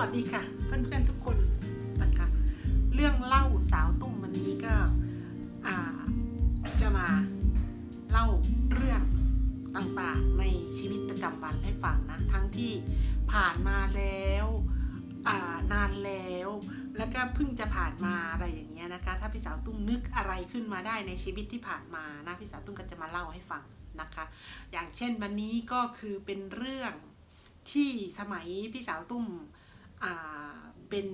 วัสดีค่ะ เพื่อนๆทุกคนนะคะ เรื่องเล่าสาวตุ้มวันนี้ก็จะมาเล่าเรื่องต่างๆในชีวิตประจำวันให้ฟังนะ ทั้งที่ผ่านมาแล้วนานแล้ว แล้วก็เพิ่งจะผ่านมาอะไรอย่างเงี้ยนะคะ ถ้าพี่สาวตุ้มนึกอะไรขึ้นมาได้ในชีวิตที่ผ่านมานะพี่สาวตุ้มก็จะมาเล่าให้ฟังนะคะ อย่างเช่นวันนี้ก็คือเป็นเรื่องที่สมัยพี่สาวตุ้ม เป็น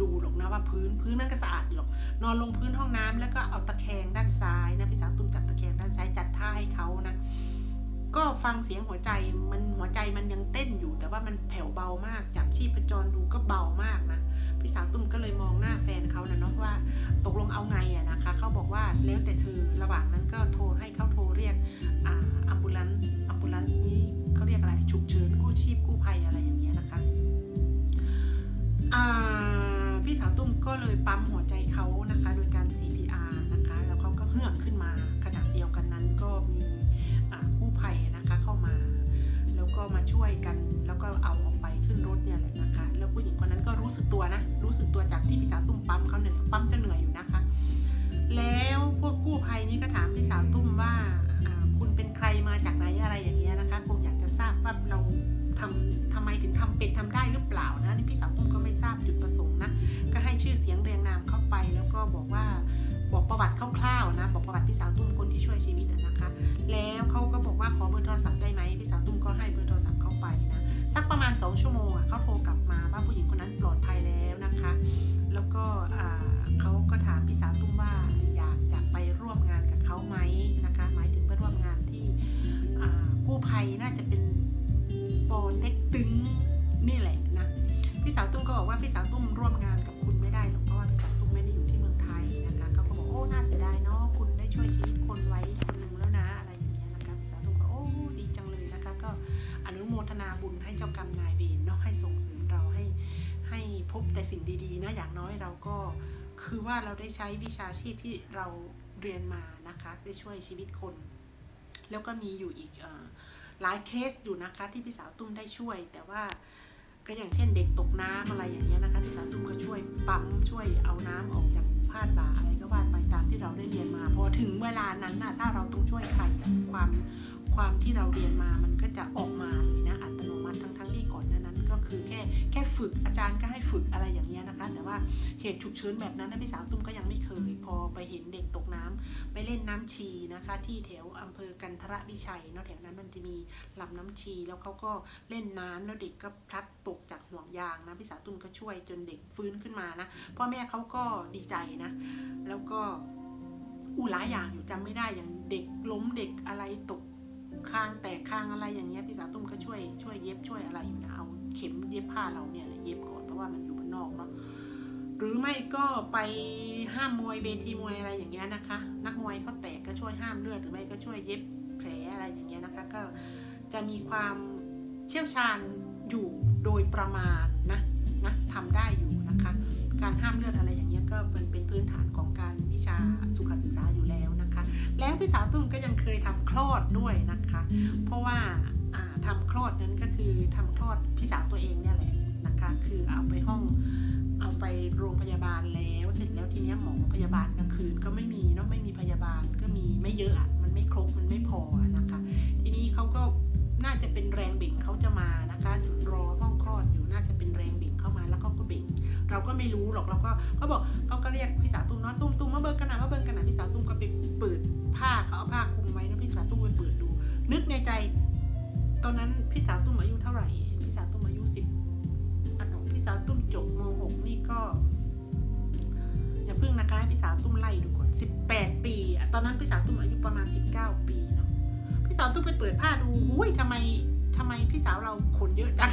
ดูหรอกนะว่าพื้นพื้นมันก็สะอาดอยู่หรอก นอนลงพื้นห้องน้ำแล้วก็เอาตะแคงด้านซ้ายนะพี่สาวตุ้มจับตะแคงด้านซ้ายจัดท่าให้เขานะ ก็ฟังเสียงหัวใจมันหัวใจมันยังเต้นอยู่ แต่ว่ามันแผ่วเบามากจับชีพจรดูก็เบามากนะพี่สาวตุ้มก็เลยมองหน้าแฟนเขานะเนาะว่าตกลงเอาไงอะนะคะเขาบอกว่าแล้วแต่เธอระหว่างนั้นก็โทรให้เขาโทรเรียกอ่าอัมบูลันส์อัมบูลันส์นี่เขาเรียกอะไรฉุกเฉินกู้ชีพกู้ภัยอะไรอย่างเงี้ยนะคะ อ่า พี่สาวตุ้มก็เลยปั๊มหัวใจเขานะคะ โดยการ CPR นะคะ แล้วเขาก็เฮือกขึ้นมาขณะเดียวกันนั้นก็มีกู้ภัยนะคะเข้ามา แล้วก็มาช่วยกันแล้วก็เอาออกไปขึ้นรถเนี่ยแหละนะคะ แล้วผู้หญิงคนนั้นก็รู้สึกตัวนะ รู้สึกตัวจากที่พี่สาวตุ้มปั๊มเขาเนี่ยปั๊มจะเหนื่อยอยู่นะคะ แล้วพวกกู้ภัยนี่ก็ถามพี่สาวตุ้มว่าคุณเป็นใครมาจากไหนอะไรอย่างเงี้ยนะคะ คงอยากจะทราบว่าเราทำทำไมถึงทำเป็นทำได้หรือเปล่านะนี่พี่สาวตุ้มก็ไม่ทราบจุดประสงค์ ชื่อเสียงเรียงนามเข้าไป แล้วก็บอกว่าบอกประวัติคร่าวๆนะบอกประวัติพี่สาวตุ้มคนที่ช่วยชีวิตนะคะ แล้วเขาก็บอกว่าขอเบอร์โทรศัพท์ได้ไหมพี่สาวตุ้มก็ให้เบอร์โทรศัพท์เข้าไปนะสักประมาณ 2 ชั่วโมงอะเขาโทรกลับ ได้ใช้วิชาชีพที่เราเรียนมานะคะ ได้ช่วยชีวิตคน แล้วก็มีอยู่อีกอหลายเคสอยู่นะคะที่พี่สาวตุ้มได้ช่วย แต่ว่าก็อย่างเช่นเด็กตกน้ำอะไรอย่างเงี้ยนะคะพี่สาวตุ้มก็ช่วยปั๊มช่วยเอาน้ำออกจากพาดบ่าอะไรก็ว่าไปตามที่เราได้เรียนมา พอถึงเวลานั้นน่ะถ้าเราต้องช่วยใครความความที่เราเรียนมามันก็จะออกมาเลย คือแค่แค่ฝึกอาจารย์ก็ให้ฝึกอะไรอย่างเงี้ยนะคะ แต่ว่าเหตุฉุกเฉินแบบนั้นนะพี่สาวตุ้มก็ยังไม่เคย พอไปเห็นเด็กตกน้ำไปเล่นน้ำชีนะคะ ที่แถวอำเภอกันทรวิชัยเนาะแถวนั้นมันจะมีลำน้ำชีแล้วเขาก็เล่นน้ำแล้วเด็กก็พลัดตกจากห่วงยางนะพี่สาวตุ้มก็ช่วยจนเด็กฟื้นขึ้นมานะพ่อแม่เขาก็ดีใจนะ แล้วก็อู้หลายอย่างอยู่จำไม่ได้อย่างเด็กล้มเด็กอะไรตกคางแตกคางอะไรอย่างเงี้ยพี่สาวตุ้มก็ช่วยช่วยเย็บช่วยอะไรอยู่นะเอา เข็มเย็บผ้าเราเนี่ยเย็บก่อนเพราะว่ามันอยู่บ้านนอกเนาะหรือไม่ก็ไปห้ามมวยเวทีมวยอะไรอย่างเงี้ยนะคะ นักมวยเขาแตกก็ช่วยห้ามเลือดหรือไม่ก็ช่วยเย็บแผลอะไรอย่างเงี้ยนะคะ ก็จะมีความเชี่ยวชาญอยู่โดยประมาณนะนะทำได้อยู่นะคะ การห้ามเลือดอะไรอย่างเงี้ยก็เป็นเป็นพื้นฐานของการวิชาสุขศึกษาอยู่แล้วนะคะ แล้วพี่สาวตุ้มก็ยังเคยทำคลอดด้วยนะคะ ทีนี้หมอพยาบาลกลางคืนก็ไม่มีเนาะไม่มีพยาบาลก็มีไม่เยอะอะมันไม่ครบมันไม่พอนะคะ ทีนี้เขาก็น่าจะเป็นแรงเบ่งเขาจะมานะคะ รอห้องคลอดอยู่น่าจะเป็นแรงเบ่งเข้ามาแล้วก็ก็เบ่ง เราก็ไม่รู้หรอกเราก็เขาบอกเขาก็เรียกพี่สาวตุ้มเนาะตุ้มตุ้มมาเบิกกันนะมาเบิกกันนะพี่สาวตุ้มก็ไปเปิดผ้าเขาเอาผ้าคลุมไว้แล้วพี่สาวตุ้มไปเปิดดู นึกในใจ ตอนนั้นพี่สาวตุ้มอายุเท่าไหร่พี่สาวตุ้มอายุสิบอะพี่สาวตุ้มจบมหกนี่ก็าให้พี่สาวตุ้มไล่ดูก่อนสิบแปดปีอะตอนนั้นพี่สาวตุ้มอายุประมาณสิบเก้าปีเนาะพี่สาวตุ้มไปเปิดผ้าดูอุ้ยทำไมทำไมพี่สาวเราขนเยอะจัง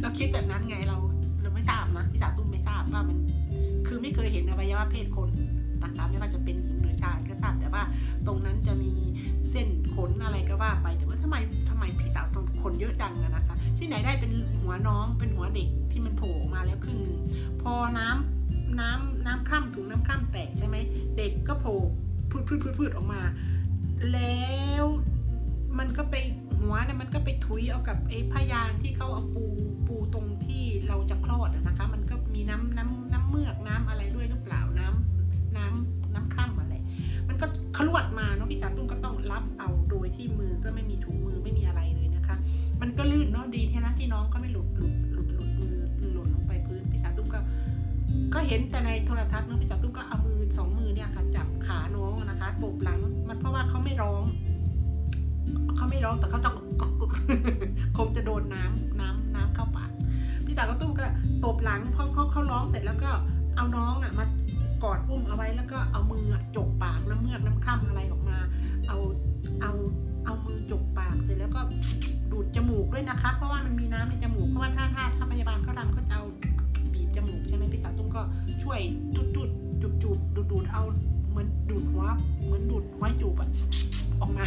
เราคิดแบบนั้นไงเราเราไม่ทราบนะพี่สาวตุ้มไม่ทราบว่ามันคือไม่เคยเห็นอวัยวะเพศคนนะคะไม่ว่าจะเป็นหญิงหรือชายก็ทราบแต่ว่าตรงนั้นจะมีเส้นขนอะไรก็ว่าไป แต่ว่าทำไมทำไมพี่สาวตรงขนเยอะจังอะนะคะ ที่ไหนได้เป็นหัวน้องเป็นหัวเด็กที่มันโผล่ออกมาแล้วครึ่งหนึ่งพอน้ำ น้ำน้ำคร่ำถุงน้ำคร่ำแตกใช่ไหมเด็กก็โผล่พืดพืดพืดพืดออกมา แล้วมันก็ไปหัวเนี่ยมันก็ไปทุยเอากับไอ้พยางที่เขาเอาปูปูตรงที่เราจะคลอดนะคะ มันก็มีน้ำน้ำน้ำเมือกน้ำอะไรด้วยหรือเปล่าน้ำน้ำน้ำคร่ำอะไร มันก็ขลวดมาเนาะพี่สาวตุ้มก็ต้องรับเอาโดยที่มือก็ไม่มีถุงมือไม่มีอะไรเลยนะคะ มันก็ลื่นเนาะดีแค่นั้นที่น้องก็ไม่หลุดหลุด ก็เห็นแต่ในโทรทัศน์เนาะพี่สาวตุ้มก็เอามือสองมือเนี่ยค่ะจับขาน้องนะคะตบหลังมันเพราะว่าเขาไม่ร้องเขาไม่ร้องแต่เขาต้องคงจะโดนน้ำน้ำน้ำเข้าปากพี่สาวก็ตุ้มก็ตบหลังพอเขาเขาร้องเสร็จแล้วก็เอาน้องอะมากอดอุ้มเอาไว้แล้วก็เอามือจกปากน้ำเมือกน้ำคร่ำอะไรออกมา เอาเอาเอามือจกปากเสร็จแล้วก็ดูดจมูกด้วยนะคะ เพราะว่ามันมีน้ำในจมูกเพราะว่าถ้าถ้าถ้าพยาบาลเขาทำเขาจะเอา ช่วยจุดจุดจุบจุบดูดดูดเอาเหมือนดูดหัวเหมือนดูดหัวจูบอะออกมา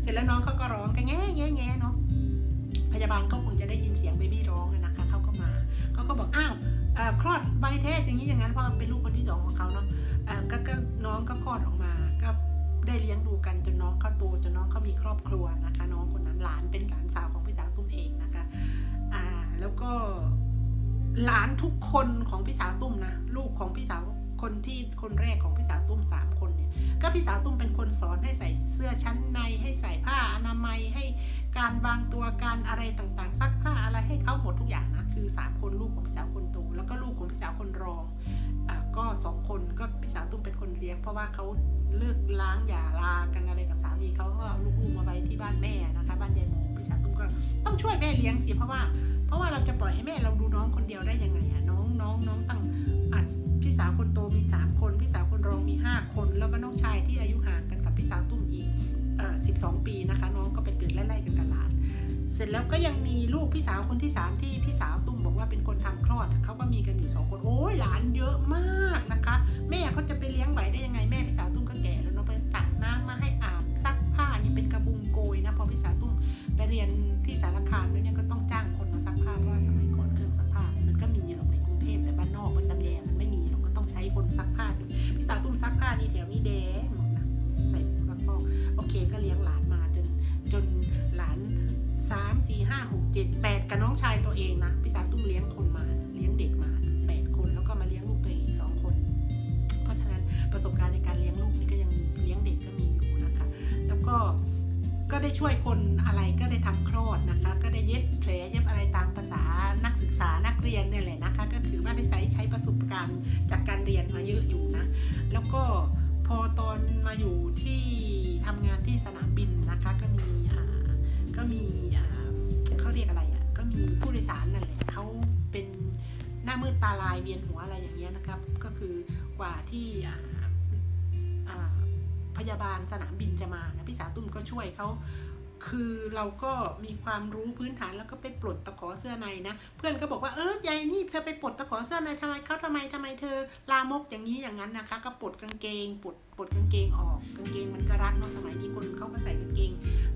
เสร็จแล้วน้องเขาก็ร้องกันแง่แง่แง่เนาะพยาบาลก็คงจะได้ยินเสียงเบบี้ร้องนะคะเขาก็มาเขาก็บอกอ้าวคลอดใบแท้อย่างนี้อย่างนั้นเพราะเป็นลูกคนที่สองของเขาเนาะก็ก็น้องก็คลอดออกมา ก็ได้เลี้ยงดูกันจนน้องเขาโตจนน้องเขามีครอบครัวนะคะ น้องคนนั้นหลานเป็นหลานสาวของพี่สาวตุ้มเองนะคะ หลานทุกคนของพี่สาวตุ้มนะลูกของพี่สาวคนที่คนแรกของพี่สาวตุ้มสามคนเนี่ยก็พี่สาวตุ้มเป็นคนสอนให้ใส่เสื้อชั้นในให้ใส่ผ้าอนามัยให้การวางตัวการอะไรต่างๆซักผ้าอะไรให้เขาหมดทุกอย่างนะคือสามคนลูกของพี่สาวคนโตแล้วก็ลูกของพี่สาวคนรองอะก็สองคนก็พี่สาวตุ้มเป็นคนเลี้ยงเพราะว่าเขาเลิกล้างหย่าลากันอะไรกับสามีเขาก็ลูกๆมาไว้ที่บ้านแม่นะคะ บ้านยายโมพี่สาวตุ้มก็ต้องช่วยแม่เลี้ยงสิเพราะว่า ราะว่าเราจะปล่อยให้แม่เราดูน้องคนเดียวได้ยังไงอะน้องน้องน้องตั้งอะพี่สาวคนโตมีสามคน พี่สาวคนรองมีห้าคน แล้วก็น้องชายที่อายุห่างกันกับพี่สาวตุ้มอีกเอ่อสิบสองปีนะคะ น้องก็ไปเกิดไล่ๆกันกับหลาน เสร็จแล้วก็ยังมีลูกพี่สาวคนที่สามที่พี่สาวตุ้มบอกว่าเป็นคนทำคลอดเขาก็มีกันอยู่สองคนโอ้ยหลานเยอะมากนะคะ แม่เขาจะไปเลี้ยงไหวได้ยังไงแม่พี่สาวตุ้มก็แก่แล้วเนาะไปตักน้ำมาให้อาบซักผ้านี่เป็นกระบุงโกยนะพอพี่สาวตุ้มไปเรียนที่สารคามด้วเนี่ยก็ เจ็ดแปดกับน้องชายตัวเองนะพี่สาวตุ้มเลี้ยงคนมาเลี้ยงเด็กมาแปดคนแล้วก็มาเลี้ยงลูกตัวเองอีกสองคน เพราะฉะนั้นประสบการณ์ในการเลี้ยงลูกนี่ก็ยังมีเลี้ยงเด็กก็มีอยู่นะคะ แล้วก็ก็ได้ช่วยคนอะไรก็ได้ทำคลอดนะคะ ก็ได้เย็บแผลเย็บอะไรตามภาษานักศึกษานักเรียนเนี่ยแหละนะคะ ก็คือว่าได้ใช้ใช้ประสบการณ์จากการเรียนมาเยอะอยู่นะ แล้วก็พอตอนมาอยู่ที่ทำงานที่สนามบินนะคะ ก็มีอ่าก็มีอ่า สารนั่นแหละเขาเป็นหน้ามืดตาลายเวียนหัวอะไรอย่างเงี้ยนะครับ ก็คือกว่าที่พยาบาลสนามบินจะมานะพี่สาวตุ้มก็ช่วยเขา คือเราก็มีความรู้พื้นฐานแล้วก็ไปปลดตะขอเสื้อในนะ เพื่อนก็บอกว่าเออยายนี่เธอไปปลดตะขอเสื้อในทำไมเขาทำไมทำไมเธอ ลามกอย่างนี้อย่างนั้นนะคะ ก็ปลดกางเกงปลดปลดกางเกงออกกางเกงมันก็รัดเนาะสมัยนี้คนเขาก็ใส่กางเกง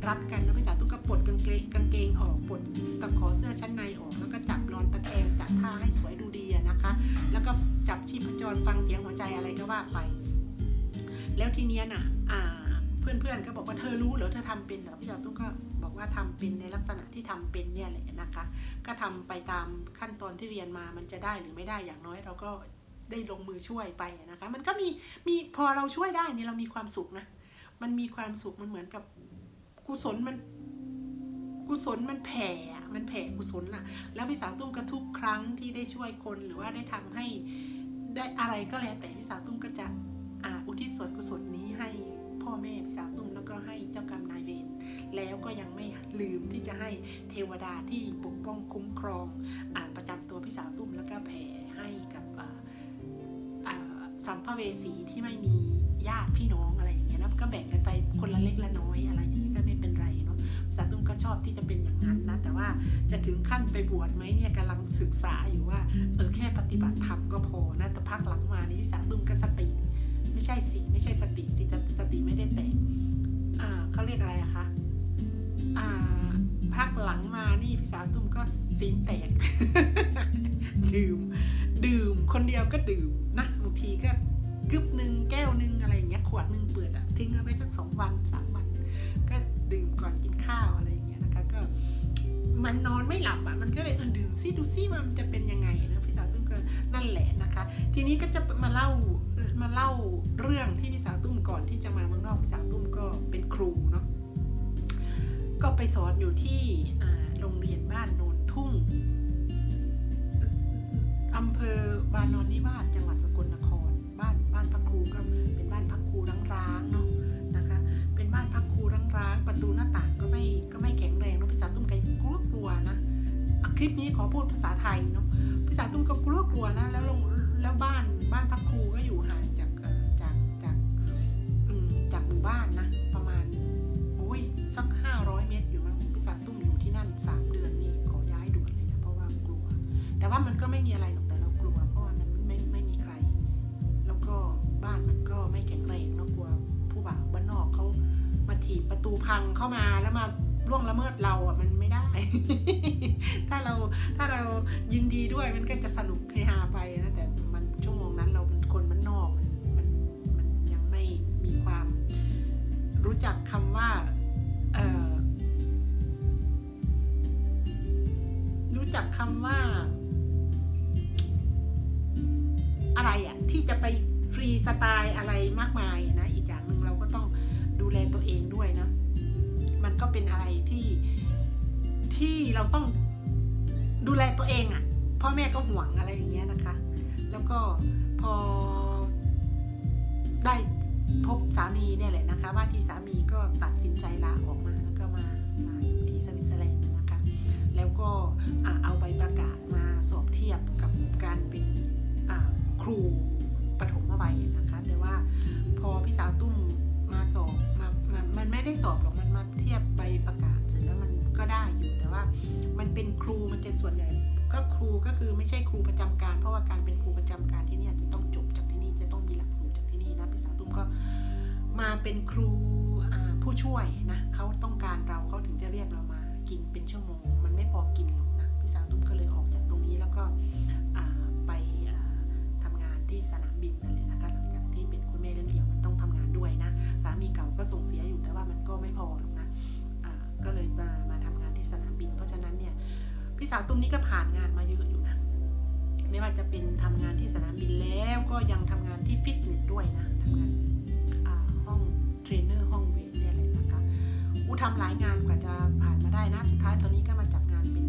รัดกันแล้วพี่สาวตุ้มก็ปลดกางเกงกางเกงออกปลดตะขอเสื้อชั้นในออก แล้วก็จับรอนตะแคงจัดท่าให้สวยดูดีนะคะ แล้วก็จับชีพจรฟังเสียงหัวใจอะไรก็ว่าไป แล้วทีเนี้ยน่ะอ่า เพื่อนๆก็บอกว่าเธอรู้เหรอเธอทำเป็นเหรอพี่สาวตุ้มก็บอกว่าทำเป็นในลักษณะที่ทำเป็นเนี่ยแหละนะคะ ก็ทำไปตามขั้นตอนที่เรียนมามันจะได้หรือไม่ได้อย่างน้อย เราก็ได้ลงมือช่วยไปนะคะ มันก็มีมีพอเราช่วยได้นี่เรามีความสุขนะมันมีความสุขมันเหมือนกับกุศลมันกุศลมันแผ่ มันแผ่กุศลน่ะแล้วพี่สาวตุ้มก็ทุกครั้งที่ได้ช่วยคนหรือว่าได้ทำให้ได้อะไรก็แล้วแต่พี่สาวตุ้มก็จะอ่าอุทิศส่วนกุศลนี้ให้ พ่อแม่พี่สาวตุ้มแล้วก็ให้เจ้ากรรมนายเวรแล้วก็ยังไม่ลืมที่จะให้เทวดาที่ปกป้องคุ้มครองอ่าประจำตัวพี่สาวตุ้มแล้วก็แผ่ให้กับอ่าอ่าสัมภเวสีที่ไม่มีญาติพี่น้องอะไรอย่างเงี้ยนะก็แบ่งกันไปคนละเล็กละน้อยอะไรอย่างเงี้ยก็ไม่เป็นไรเนาะสาตุ้มก็ชอบที่จะเป็นอย่างนั้นนะแต่ว่าจะถึงขั้นไปบวชไหมเนี่ยกำลังศึกษาอยู่ว่าเออแค่ปฏิบัติธรรมก็พอนะแต่พักหลังมานี่สาตุ้มก็สติ ไม่ใช่สิไม่ใช่สติสิแต่สติไม่ได้แตกอ่าเขาเรียกอะไรอะคะอ่าพักหลังมานี่พี่สาวตุ้มก็ศีแตก ดื่ม ดื่มคนเดียวก็ดื่มนะบางทีก็กึบหนึ่งแก้วหนึ่งอะไรอย่างเงี้ยขวดหนึ่งเปิดอะทิ้งเอาไปสักสองวันสามวัน ก็ดื่มก่อนกินข้าวอะไรอย่างเงี้ยนะคะก็ มันนอนไม่หลับอะมันก็เลยเออดื่มซิดูซิว่ามันจะเป็นยังไงนะพี่สาวตุ้มก็นั่นแหละนะคะ ทีนี้ก็จะมาเล่า มาเล่าเรื่องที่พี่สาวตุ้มก่อนที่จะมาเมืองนอกพี่สาวตุ้มก็เป็นครูเนาะก็ไปสอนอยู่ที่โรงเรียนบ้านโนนทุ่งอำเภอบานอนนิวาสจังหวัดสกลนคร บ้านบ้านพักครูก็เป็นบ้านพักครูร้างๆเนาะนะคะ เป็นบ้านพักครูร้างๆ ประตูหน้าต่างก็ไม่ก็ไม่แข็งแรงเนาะพี่สาวตุ้มก็กลัวกลัวๆนะคลิปนี้ขอพูดภาษาไทยเนาะพี่สาวตุ้มก็กลัวกลัวๆนะแล้วลงแล้วบ้าน บ้านพักครูก็อยู่ห่างจากจากจากจากหมู่บ้านนะ ประมาณโอ้ยสักห้าร้อยเมตรอยู่มั้งพี่สาตุ้มอยู่ที่นั่นสามเดือนนี่ขอย้ายด่วนเลยนะเพราะว่ากลัว แต่ว่ามันก็ไม่มีอะไรหรอกแต่เรากลัว เพราะว่ามันไม่ไม่มีใคร แล้วก็บ้านมันก็ไม่แข็งแรงเนาะกลัวผู้บ่าวบ้านนอกเขามาถีบประตูพังเข้ามาแล้วมาล่วงละเมิดเราอะมันไม่ได้ ถ้าเราถ้าเรายินดีด้วยมันก็จะสนุกเฮฮาไปนะ รู้จักคำว่าเออรู้จักคำว่า อะไรอะที่จะไปฟรีสไตล์อะไรมากมายนะอีกอย่างหนึ่งเราก็ต้องดูแลตัวเองด้วยนะ มันก็เป็นอะไรที่ที่เราต้องดูแลตัวเองอะ่ะพ่อแม่ก็ห่วงอะไรอย่างเงี้ยนะคะ แล้วก็พอได้ พบสามีเนี่ยแหละนะคะ ว่าที่สามีก็ตัดสินใจลาออกมาแล้วก็มามาอยู่ที่สวิตเซอร์แลนด์นะแล้วก็เอาใบประกาศมาสอบเทียบกับการเป็นครูปฐมวัยนะคะ แต่ว่าพอพี่สาวตุ้มมาสอบมามามันไม่ได้สอบหรอกมันมาเทียบใบประกาศเสร็จแล้วมันก็ได้อยู่แต่ว่ามันเป็นครูมันจะส่วนใหญ่ก็ครูก็คือไม่ใช่ครูประจำการ เพราะว่าการเป็นครูประจำการที่นี่จะต้อง กสูตรจากที่นี่นะพี่สาวตุ้มก็มาเป็นครูผู้ช่วยนะเขาต้องการเราเขาถึงจะเรียกเรามากินเป็นชั่วโมง มันไม่พอกินหรอกนะพี่สาวตุ้มก็เลยออกจากตรงนี้แล้วก็ไปอ่าทำงานที่สนามบินนั่นเลยนะคะหลังจากที่เป็นคุณแม่เลี้ยงเดี่ยวมันต้องทำงานด้วยนะสามีเก่าก็ส่งเสียอยู่แต่ว่ามันก็ไม่พอหรอกนะก็เลยมามาทำงานที่สนามบิน เพราะฉะนั้นเนี่ยพี่สาวตุ้มนี่ก็ผ่านงานมาเยอะอยู่นะ ไม่ว่าจะเป็นทำงานที่สนามบินแล้วก็ยังทำงานที่ฟิตเนสด้วยนะทำงานาห้องเทรนเนอร์ห้องเวทเนี่ยเลยนะคะอูทำหลายงานกว่าจะผ่านมาได้นะสุดท้ายตอนนี้ก็มาจับงานเป็น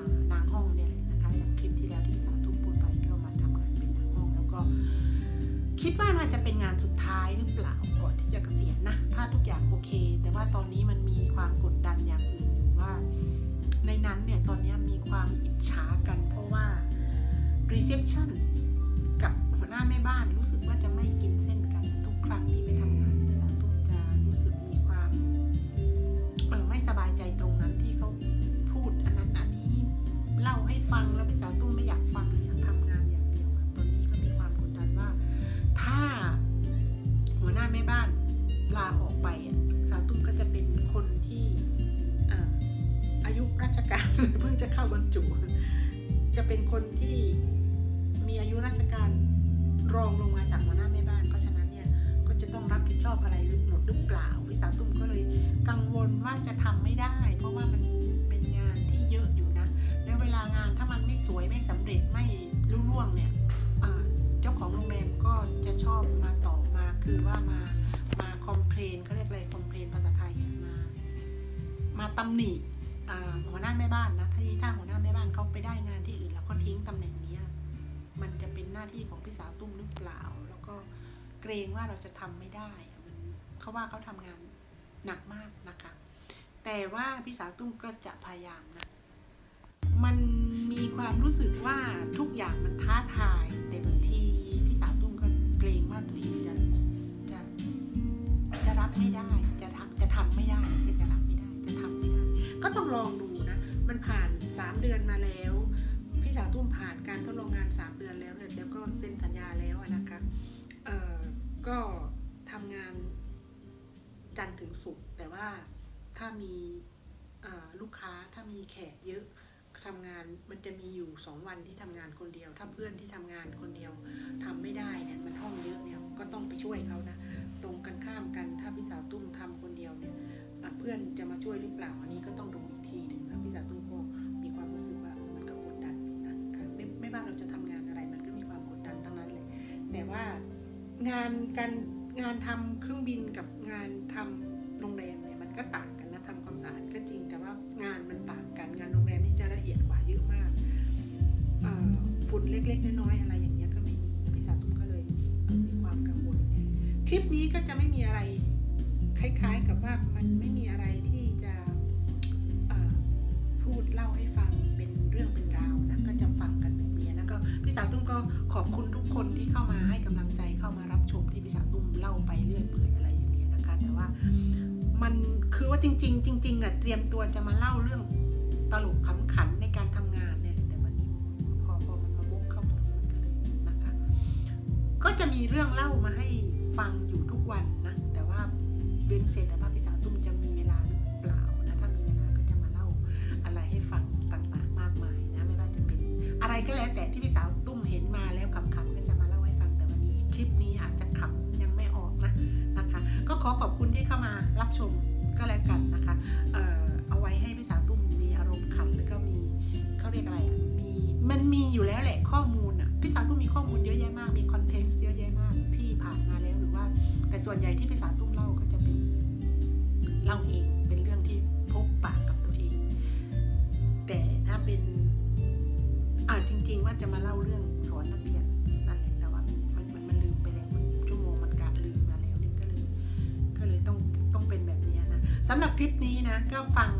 านางห้องเนี่ยเลยนะคะอย่างคลิปที่แล้วที่สาวตุ้มพูดไปก็มาทำงานเป็นนางห้อง แล้วก็คิดว่าน่าจะเป็นงานสุดท้ายหรือเปล่าก่อนที่จะเกษียณนะถ้าทุกอย่างโอเค แต่ว่าตอนนี้มันมีความกดดันอย่างอื่นอยู่ว่า ในนั้นเนี่ยตอนนี้มีความอิจฉากันเพราะว่า reception กับหัวหน้าแม่บ้านรู้สึกว่าจะไม่กินเส้นกัน ทุกครั้งที่ไปทำงานที่ภาษาตุ้มจะรู้สึกมีความเออไม่สบายใจตรงนั้นที่เขาพูดอันนั้นอันนี้เล่าให้ฟังแล้วภาษาตุ้มไม่อยากฟังอยากทำงานอย่างเดียวตอนนี้ก็มีความกดดันว่า ถ้าหัวหน้าแม่บ้านลาออกไปสาวตุ้มก็จะเป็นคนที่ออายุราชการเพิ่งจะเข้าบรรจุ จะเป็นคนที่มีอายุราชการรองลงมาจากหัวหน้าแม่บ้าน เพราะฉะนั้นเนี่ยก็จะต้องรับผิดชอบอะไรหมดหรือเปล่าวิสาวตุ้มก็เลยกังวลว่าจะทำไม่ได้ เพราะว่ามันเป็นงานที่เยอะอยู่นะแล้วเวลางานถ้ามันไม่สวยไม่สำเร็จไม่รุ่ร่วงเนี่ยเจ้าของโรงแรมก็จะชอบมาต่อมาคือว่ามามาคอมเพลนเขาเรียกอะไรคอมเพลนภาษาไทยมามาตำหนิ หัวหน้าแม่บ้านนะถ้าถ้าหัวหน้าแม่บ้านเขาไปได้งานที่อื่นแล้วก็ทิ้งตำแหน่งเนี้ยมันจะเป็นหน้าที่ของพี่สาวตุ้มหรือเปล่า แล้วก็เกรงว่าเราจะทำไม่ได้มันเขาว่าเขาทำงานหนักมากนะคะ แต่ว่าพี่สาวตุ้มก็จะพยายามนะมันมีความรู้สึกว่าทุกอย่างมันท้าทายแต่บางทีพี่สาวตุ้มก็เกรงว่าตัวเองจะจะจะรับไม่ได้ จะทำจะทำไม่ได้จะรับไม่ได้จะทำไม่ได้ ก็ต้องลองดูนะ มันผ่าน 3 เดือนมาแล้ว พี่สาวตุ้มผ่านการทดลองงาน 3 เดือนแล้วเนี่ยแล้วก็เซ็นสัญญาแล้วนะคะเอ่อก็ทำงานจันทร์ถึงศุกร์แต่ว่าถ้ามีลูกค้าถ้ามีแขกเยอะทำงานมันจะมีอยู่2วันที่ทำงานคนเดียว ถ้าเพื่อนที่ทำงานคนเดียวทำไม่ได้เนี่ยมันห้องเยอะเนี่ยก็ต้องไปช่วยเขานะ ตรงกันข้ามกันถ้าพี่สาวตุ้มทำคนเดียวเนี่ย เพื่อนจะมาช่วยหรือเปล่าอันนี้ก็ต้องดูอีกทีหนึ่งนะพี่สาวตุ้มก็มีความรู้สึกว่าเออมันก็กดดันอยู่นะการไม่ไม่ว่าเราจะทำงานอะไรมันก็มีความกดดันทั้งนั้นเลยแต่ว่างานการงานทำเครื่องบินกับงานทำโรงแรมเนี่ยมันก็ต่างกันนะทำความสะอาดก็จริง แต่ว่างานมันต่างกันงานโรงแรมนี่จะละเอียดกว่าเยอะมากฝุ่นเล็ก ๆ น้อยๆอะไรอย่างเงี้ยก็มีพี่สาวตุ้มก็เลยมีความกังวลคลิปนี้ก็จะไม่มีอะไร คล้ายๆกับว่ามันไม่มีอะไรที่จะพูดเล่าให้ฟังเป็นเรื่องเป็นราวนะก็จะฟังกันแบบนี้นะก็พี่สาวตุ้มก็ขอบคุณทุกคนที่เข้ามาให้กำลังใจเข้ามารับชมที่พี่สาวตุ้มเล่าไปเรื่อยเปื่อยอะไรอย่างเงี้ยนะคะ แต่ว่ามันคือว่าจริง ๆ จริงๆอะเตรียมตัวจะมาเล่าเรื่องตลกขำขันในการทำงาน จริง ๆ ว่าจะมาเล่าเรื่องสอนนักเรียนนั่นแหละแต่ว่ามันมันมันลืมไปแล้วมันชั่วโมงมันการลืมมาแล้วเนี่ยก็เลยก็เลยต้องต้องเป็นแบบนี้นะสำหรับคลิปนี้นะก็ฟัง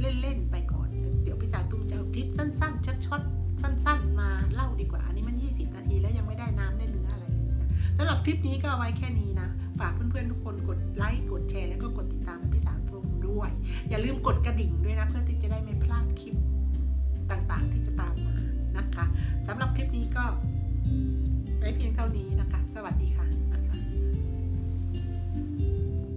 เล่นๆไปก่อน เดี๋ยวพี่สาวตุ้มจะเอาคลิปสั้นๆช็อตๆสั้น ๆ มาเล่าดีกว่าอันนี้มัน 20 นาทีแล้วยังไม่ได้น้ำได้เนื้ออะไรเลยนะสำหรับคลิปนี้ก็เอาไว้แค่นี้นะฝากเพื่อนๆทุกคนกดไลค์กดแชร์แล้วก็กดติดตามพี่สาวตุ้มด้วย อย่าลืมกดกระดิ่งด้วยนะเพื่อที่จะได้ไม่พลาดคลิปต่างๆ ที่จะตาม นะคะสำหรับคลิปนี้ก็ไว้เพียงเท่านี้นะคะ สวัสดีค่ะนะคะ